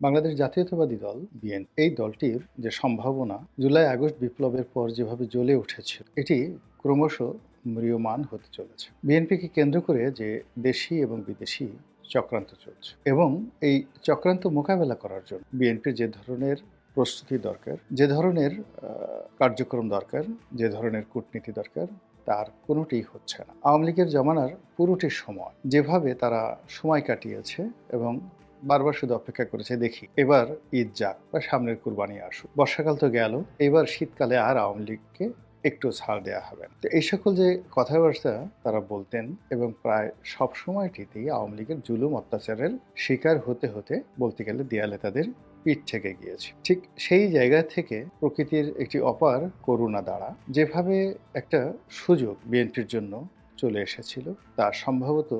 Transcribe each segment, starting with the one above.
বাংলাদেশ জাতীয়তাবাদী দল বিএন এই দলটির যে সম্ভাবনা জুলাই আগস্ট বিপ্লবের পর যেভাবে জ্বলে উঠেছিল এটি ক্রমশ ম্রিয়মান হতে চলেছে। বিএনপিকে কেন্দ্র করে যে দেশি এবং বিদেশি চক্রান্ত চলছে এবং এই চক্রান্ত মোকাবেলা করার জন্য বিএনপির যে ধরনের প্রস্তুতি দরকার, যে ধরনের কার্যক্রম দরকার, যে ধরনের কূটনীতি দরকার, তার কোনোটিই হচ্ছে না। আওয়ামী লীগের জমানার পুরোটি সময় যেভাবে তারা সময় কাটিয়েছে এবং বারবার শুধু অপেক্ষা করেছে, দেখি, এবার ঈদ যাক বা সামনের কুরবানি আসুক বর্ষাকাল তো গেল, এবার শীতকালে আর আওয়ামী লীগকে একটু ছাড় দেওয়া হবে না। তো এই সকল যে কথাবার্তা তারা বলতেন এবং প্রায় সব সময়টিতেই আওয়ামী লীগের জুলুম অত্যাচারের শিকার হতে হতে বলতে গেলে দেয়ালে তাদের পিঠ থেকে গিয়েছে ঠিক সেই জায়গা থেকে প্রকৃতির একটি অপার করুণা দ্বারা যেভাবে একটা সুযোগ বিএনপির জন্য চলে এসেছিল, তা সম্ভবত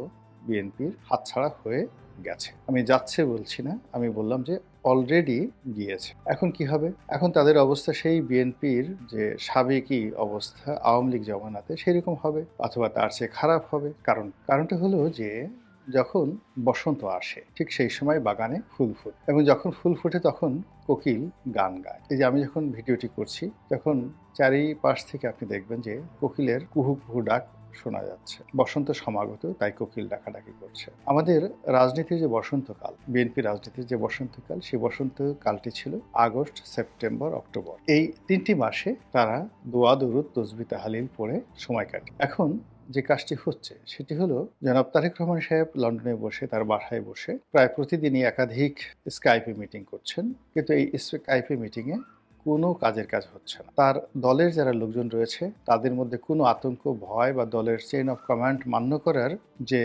বিএনপির হাতছাড়া হয়ে গেছে। আমি যাচ্ছে বলছি না, আমি বললাম যে অলরেডি গিয়েছে। এখন কি হবে? এখন তাদের অবস্থা সেই বিএনপির যে সাবেকি অবস্থা, আওয়ামী লীগ জমানাতে সেরকম হবে অথবা তার চেয়ে খারাপ হবে। কারণ, কারণটা হলো যে যখন বসন্ত আসে, ঠিক সেই সময় বাগানে ফুল ফুট। এবং যখন ফুল ফুটে তখন কোকিল গান গায়। এই যে আমি যখন ভিডিওটি করছি, তখন চারিপাশ থেকে আপনি দেখবেন যে কোকিলের কুহু কুহু ডাক শোনা যাচ্ছে। বসন্ত সমাগত, তাই কোকিল ডাকাডাকি করছে। আমাদের রাজনীতির যে বসন্তকাল, বিএনপি রাজনীতির যে বসন্তকাল, সেই বসন্তকালটি ছিল আগস্ট, সেপ্টেম্বর, অক্টোবর। এই তিনটি মাসে তারা দোয়া, দরুদ, তসবি, তাহালিল পড়ে সময় কাটে। এখন যে কাজটি হচ্ছে, সেটি হলো জনাব তারেক রহমান সাহেব লন্ডনে বসে, তার বাসায় বসে, প্রায় প্রতিদিনই একাধিক স্কাইপে মিটিং করছেন। কিন্তু এই স্কাইপে মিটিংয়ে কোনো কাজের কাজ হচ্ছে না। তার দলের যারা লোকজন রয়েছে, তাদের মধ্যে কোনো আতঙ্ক, ভয় বা দলের চেইন অফ কমান্ড মান্য করার যে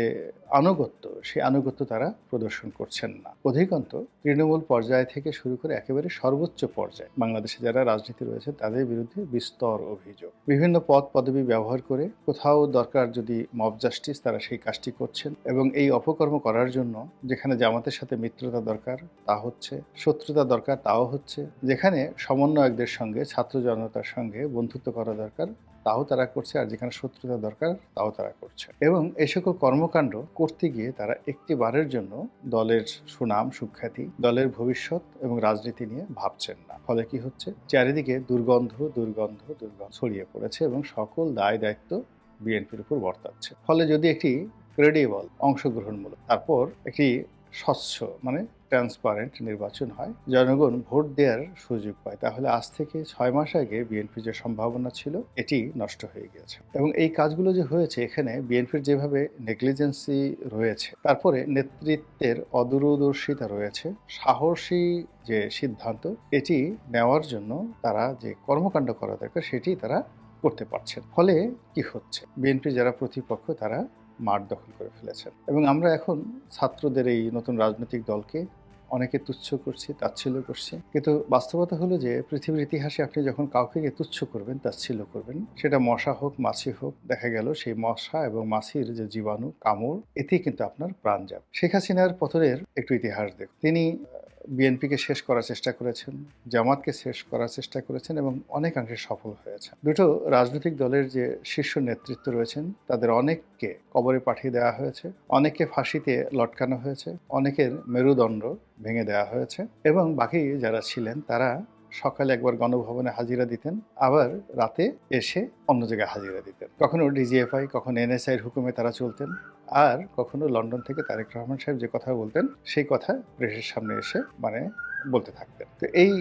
আনুগত্য, সেই আনুগত্য তারা প্রদর্শন করছেন না। অধিকন্ত, তৃণমূল পর্যায় থেকে শুরু করে একেবারে সর্বোচ্চ পর্যায়ে, বাংলাদেশে যারা রাজনীতি রয়েছে তাদের বিরুদ্ধে বিস্তর অভিযোগ। বিভিন্ন পদ, পদবি ব্যবহার করে কোথাও দরকার যদি মব জাস্টিস তারা সেই কাজটি করছেন এবং এই অপকর্ম করার জন্য যেখানে জামাতের সাথে মিত্রতা দরকার তা হচ্ছে, শত্রুতা দরকার তাও হচ্ছে, যেখানে সমন্বয়কদের সঙ্গে, ছাত্র জনতার সঙ্গে বন্ধুত্ব করা দরকার তাও তারা করছে, আর যেখানে শত্রুতা দরকার তাও তারা করছে। এবং এই সকল কর্মকাণ্ড করতে গিয়ে তারা একটি বারের জন্য দলের সুনাম, সুখ্যাতি, দলের ভবিষ্যৎ এবং রাজনীতি নিয়ে ভাবছেন না। ফলে কি হচ্ছে? চারিদিকে দুর্গন্ধ দুর্গন্ধ দুর্গন্ধ ছড়িয়ে পড়েছে এবং সকল দায় দায়িত্ব বিএনপির উপর বর্তাচ্ছে। ফলে যদি একটি ক্রেডিবল অংশগ্রহণমূলক, তারপর একটি স্বচ্ছ মানে ট্রান্সপারেন্ট নির্বাচন হয়। জনগণ ভোট দেওয়ার সুযোগ পায়। তাহলে আজ থেকে ছয় মাস আগে বিএনপি যে সম্ভাবনা ছিল, এটি নষ্ট হয়ে গিয়েছে। এবং এই কাজগুলো যে হয়েছে, এখানে বিএনপির যেভাবে নেগলিজেন্সি রয়েছে, তারপরে নেতৃত্বের অদূরদর্শিতা রয়েছে, সাহসী যে সিদ্ধান্ত, এটি নেওয়ার জন্য তারা যে কর্মকাণ্ড করা দরকার সেটি তারা করতে পারছেন। ফলে কি হচ্ছে? বিএনপি যারা প্রতিপক্ষ, তারা মাঠ দখল করে ফেলেছেন। এবং আমরা এখন ছাত্রদের এই নতুন রাজনৈতিক দলকে অনেকে তুচ্ছ করছি, তাচ্ছিল্য করছি। কিন্তু বাস্তবতা হলো যে, পৃথিবীর ইতিহাসে আপনি যখন কাউকে তুচ্ছ করবেন, তাচ্ছিল্য করবেন, সেটা মশা হোক, মাছি হোক, দেখা গেল সেই মশা এবং মাছির যে জীবাণু, কামড়, এতেই কিন্তু আপনার প্রাণ যাবে। শেখ হাসিনার পতনের একটু ইতিহাস দেখুন। তিনি বিএনপিকে শেষ করার চেষ্টা করেছেন, জামাতকে শেষ করার চেষ্টা করেছেন এবং অনেকাংশে সফল হয়েছেন। দুটো রাজনৈতিক দলের যে শীর্ষ নেতৃত্ব রয়েছেন, তাদের অনেককে কবরে পাঠিয়ে দেওয়া হয়েছে, অনেককে ফাঁসিতে লটকানো হয়েছে, অনেকের মেরুদণ্ড ভেঙে দেওয়া হয়েছে এবং বাকি যারা ছিলেন, তারা সকালে একবার গণভবনে হাজিরা দিতেন, আবার রাতে এসে অন্য জায়গায় হাজিরা দিতেন। কখনো ডিজিএফআই, কখনো এনএসআই এর হুকুমে তারা চলতেন। আর কখনো লন্ডন থেকে তারেক রহমান সাহেব যে কথা বলতেন, সেই কথা প্রেসের সামনে এসে মানে বলতে থাকতেন। তো এই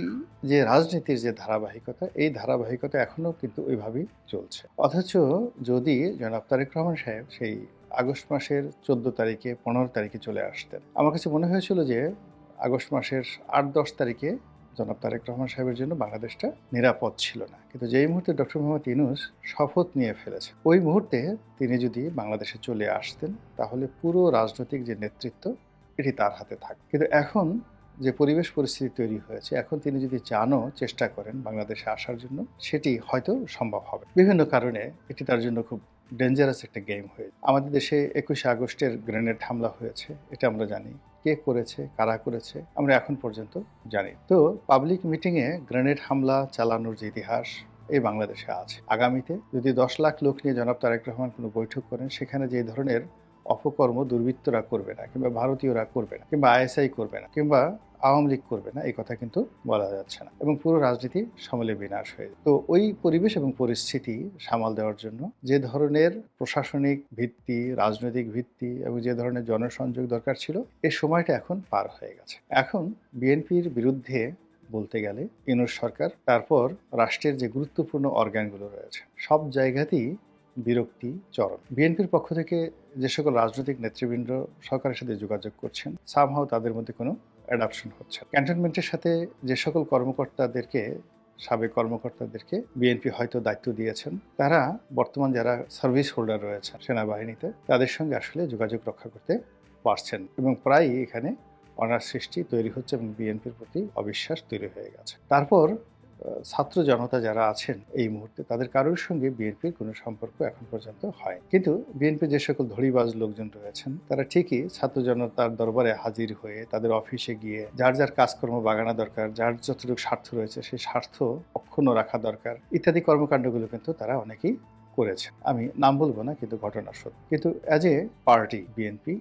যে রাজনীতির যে ধারাবাহিকতা, এই ধারাবাহিকতা এখনও কিন্তু ওইভাবেই চলছে। অথচ যদি জনাব তারেক রহমান সাহেব সেই আগস্ট মাসের চোদ্দ তারিখে, পনেরো তারিখে চলে আসতেন, আমার কাছে মনে হয়েছিল যে আগস্ট মাসের আট দশ তারিখে জনাব তারেক রহমান সাহেবের জন্য বাংলাদেশটা নিরাপদ ছিল না। কিন্তু যেই মুহূর্তে ডক্টর মোহাম্মদ ইনুস শপথ নিয়ে ফেলেছে ওই মুহূর্তে তিনি যদি বাংলাদেশে চলে আসতেন, তাহলে পুরো রাজনৈতিক যে নেতৃত্ব, এটি তার হাতে থাকে। কিন্তু এখন যে পরিবেশ পরিস্থিতি তৈরি হয়েছে, এখন তিনি যদি চানও চেষ্টা করেন বাংলাদেশে আসার জন্য, সেটি হয়তো সম্ভব হবে। বিভিন্ন কারণে এটি তার জন্য খুব ডেঞ্জারাস একটা গেম হয়ে আমাদের দেশে একুশে আগস্টের গ্রেনেড হামলা হয়েছে, এটা আমরা জানি। কে করেছে, কারা করেছে, আমরা এখন পর্যন্ত জানি। তো পাবলিক মিটিংয়ে গ্রেনেড হামলা চালানোর যে ইতিহাস এই বাংলাদেশে আছে। আগামীতে যদি দশ লাখ লোক নিয়ে জনাব তারেক রহমান কোনো বৈঠক করেন, সেখানে যে ধরনের অপকর্ম দুর্বৃত্তরা করবে না, কিংবা ভারতীয়রা করবে না, কিংবা আইএসআই করবে না, কিংবা আওয়ামী লীগ করবে না, এই কথা কিন্তু বলা যাচ্ছে না। এবং পুরো রাজনীতি সমলে বিনাশ হয়ে তো ওই পরিবেশ এবং পরিস্থিতি সামাল দেওয়ার জন্য যে ধরনের প্রশাসনিক ভিত্তি, রাজনৈতিক ভিত্তি এবং যে ধরনের জনসংযোগ দরকার ছিল এই সময়টা এখন পার হয়ে গেছে। এখন বিএনপির বিরুদ্ধে বলতে গেলে ইনুস সরকার, তারপর রাষ্ট্রের যে গুরুত্বপূর্ণ অর্গানগুলো রয়েছে, সব জায়গাতেই বিরক্তি, চরম বিএনপির পক্ষ থেকে যে সকল রাজনৈতিক নেতৃবৃন্দ সরকারের সাথে যোগাযোগ করছেন সামহাও তাদের মধ্যে কোনো অ্যাডাপশন হচ্ছে। ক্যান্টনমেন্টের সাথে যে সকল কর্মকর্তাদেরকে, সাবেক কর্মকর্তাদেরকে বিএনপি হয়তো দায়িত্ব দিয়েছেন, তারা বর্তমান যারা সার্ভিস হোল্ডার রয়েছেন সেনাবাহিনীতে, তাদের সঙ্গে আসলে যোগাযোগ রক্ষা করতে পারছেন এবং প্রায়ই এখানে অনার সৃষ্টি তৈরি হচ্ছে এবং বিএনপির প্রতি অবিশ্বাস তৈরি হয়ে গেছে তারপর ছাত্র জনতা যারা আছেন এই মুহূর্তে, তাদের কারোর সঙ্গে বিএনপির কোনো সম্পর্ক এখন পর্যন্ত হয় কিন্তু বিএনপি যে সকল ধড়িবাজ লোকজন রয়েছেন, তারা ঠিকই ছাত্র জনতার দরবারে হাজির হয়ে তাদের অফিসে গিয়ে যার যার কাজকর্ম বাগানো দরকার, যার যতটুকু স্বার্থ রয়েছে সেই স্বার্থ অক্ষুণ্ণ রাখা দরকার, ইত্যাদি কর্মকাণ্ডগুলো কিন্তু তারা অনেকেই করেছে আমি নাম বলব না, কিন্তু ঘটনা সত্য। কিন্তু অ্যাজ এ পার্টি বিএনপি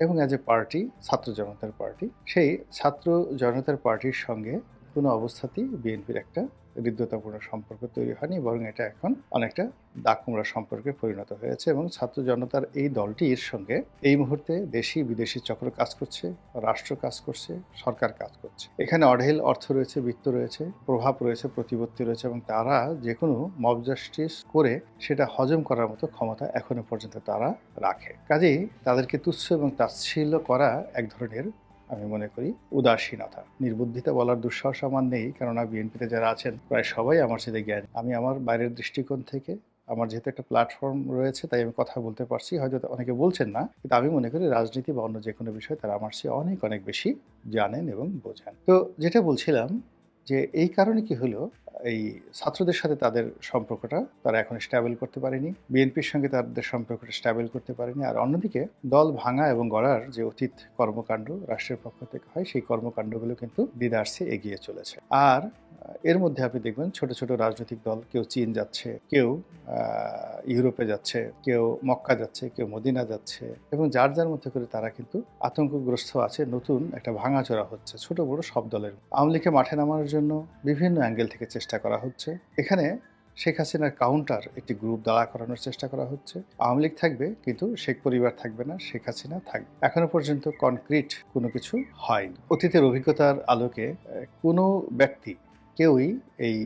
এবং অ্যাজ এ পার্টি ছাত্র জনতার পার্টি সেই ছাত্র জনতার পার্টির সঙ্গে কোনো অবস্থাতেই বিএনপির একটা হৃদ্যতাপূর্ণ সম্পর্ক তৈরি হয়নি, বরং এটা এখন অনেকটা দাকুমড়া সম্পর্কে পরিণত হয়েছে এবং ছাত্র জনতার এই দলটির সঙ্গে এই মুহূর্তে দেশি বিদেশি চক্র কাজ করছে, রাষ্ট্র কাজ করছে, সরকার কাজ করছে। এখানে অঢেল অর্থ রয়েছে, বৃত্ত রয়েছে, প্রভাব রয়েছে, প্রতিপত্তি রয়েছে এবং তারা যে কোনো মব জাস্টিস করে সেটা হজম করার মতো ক্ষমতা এখনও পর্যন্ত তারা রাখে। কাজেই তাদেরকে তুচ্ছ এবং তাচ্ছিল্য করা এক ধরনের আমি মনে করি উদাসীনতা। নির্বুদ্ধিতা বলার দুঃসাহস আমার নেই, কেননা বিএনপিতে যারা আছেন, প্রায় সবাই আমার সাথে জ্ঞান। আমি আমার বাইরের দৃষ্টিকোণ থেকে, আমার যেহেতু একটা প্ল্যাটফর্ম রয়েছে, তাই আমি কথা বলতে পারছি, হয়তো অনেকে বলছেন না, কিন্তু আমি মনে করি রাজনীতি বা অন্য যে কোনো বিষয় তারা আমার চেয়ে অনেক অনেক বেশি জানেন এবং বোঝেন। তো যেটা বলছিলাম যে এই কারণে কি হলো, এই ছাত্রদের সাথে তাদের সম্পর্কটা তারা এখন স্ট্যাবল করতে পারেনি, বিএনপির সঙ্গে তাদের সম্পর্কটা স্ট্যাবল করতে পারেনি, আর অন্যদিকে দল ভাঙা এবং গড়ার যে অতীত কর্মকাণ্ড রাষ্ট্রের পক্ষ থেকে হয়, সেই কর্মকাণ্ডগুলো কিন্তু দিদার্সে এগিয়ে চলেছে। আর এর মধ্যে আপনি দেখবেন ছোট ছোট রাজনৈতিক দল, কেউ চীন যাচ্ছে, কেউ ইউরোপে যাচ্ছে, কেউ মক্কা যাচ্ছে, কেউ মদিনা যাচ্ছে এবং যার যার মধ্যে করে তারা কিন্তু আতঙ্কগ্রস্ত আছে। নতুন একটা ভাঙাচোরা হচ্ছে, ছোট বড় সব দলের। আওয়ামী মাঠে নামানোর জন্য বিভিন্ন অ্যাঙ্গেল থেকে চেষ্টা করা হচ্ছে। এখানে শেখ হাসিনার কাউন্টার একটি গ্রুপ দাঁড়া করানোর চেষ্টা করা হচ্ছে। আওয়ামী লীগ থাকবে, কিন্তু শেখ পরিবার থাকবে না, শেখ হাসিনা থাকবে এখনও পর্যন্ত কনক্রিট কোনো কিছু হয়নি। অতীতের অভিজ্ঞতার আলোকে কোনো ব্যক্তি কেউই এই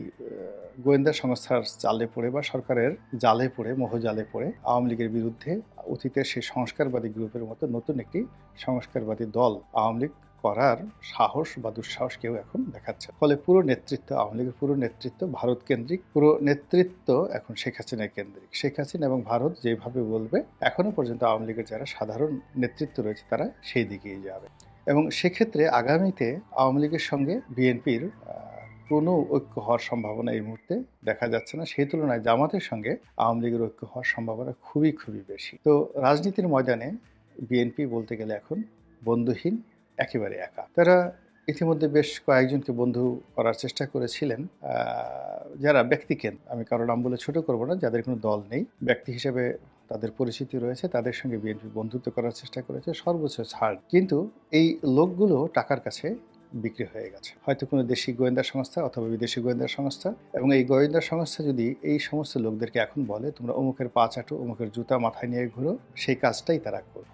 গোয়েন্দা সংস্থার জালে পড়ে বা সরকারের জালে পড়ে মোহজালে পড়ে, আওয়ামী লীগের বিরুদ্ধে অতীতের সেই সংস্কারবাদী গ্রুপের মতো নতুন একটি সংস্কারবাদী দল আওয়ামী লীগ করার সাহস বা দুঃসাহস কেউ এখন দেখাচ্ছে ফলে পুরো নেতৃত্ব, আওয়ামী লীগের পুরো নেতৃত্ব ভারত কেন্দ্রিক, পুরো নেতৃত্ব এখন শেখ হাসিনা কেন্দ্রিক। শেখ হাসিনা এবং ভারত যেভাবে বলবে, এখনও পর্যন্ত আওয়ামী লীগের যারা সাধারণ নেতৃত্ব রয়েছে, তারা সেই দিকেই যাবে। এবং সেক্ষেত্রে আগামীতে আওয়ামী লীগের সঙ্গে বিএনপির কোনো ঐক্য হওয়ার সম্ভাবনা এই মুহূর্তে দেখা যাচ্ছে না। সেই তুলনায় জামাতের সঙ্গে আওয়ামী লীগের ঐক্য হওয়ার সম্ভাবনা খুবই খুবই বেশি। তো রাজনীতির ময়দানে বিএনপি বলতে গেলে এখন বন্ধুহীন, একেবারে একা। তারা ইতিমধ্যে বেশ কয়েকজনকে বন্ধু করার চেষ্টা করেছিলেন। যারা ব্যক্তিকেন আমি কারও নাম বলে ছোট করব না, যাদের কোনো দল নেই, ব্যক্তি হিসেবে তাদের পরিচিতি রয়েছে, তাদের সঙ্গে বিএনপি বন্ধুত্ব করার চেষ্টা করেছে, সর্বোচ্চ ছাড়। কিন্তু এই লোকগুলো টাকার কাছে বিক্রি হয়ে গেছে। হয়তো কোনো দেশি গোয়েন্দা সংস্থা অথবা বিদেশি গোয়েন্দা সংস্থা এবং এই গোয়েন্দা সংস্থা যদি এই সমস্ত লোকদেরকে এখন বলে, তোমরা অমুকের পা চাটো, অমুকের জুতা মাথায় নিয়ে ঘুরো, সেই কাজটাই তারা করবে।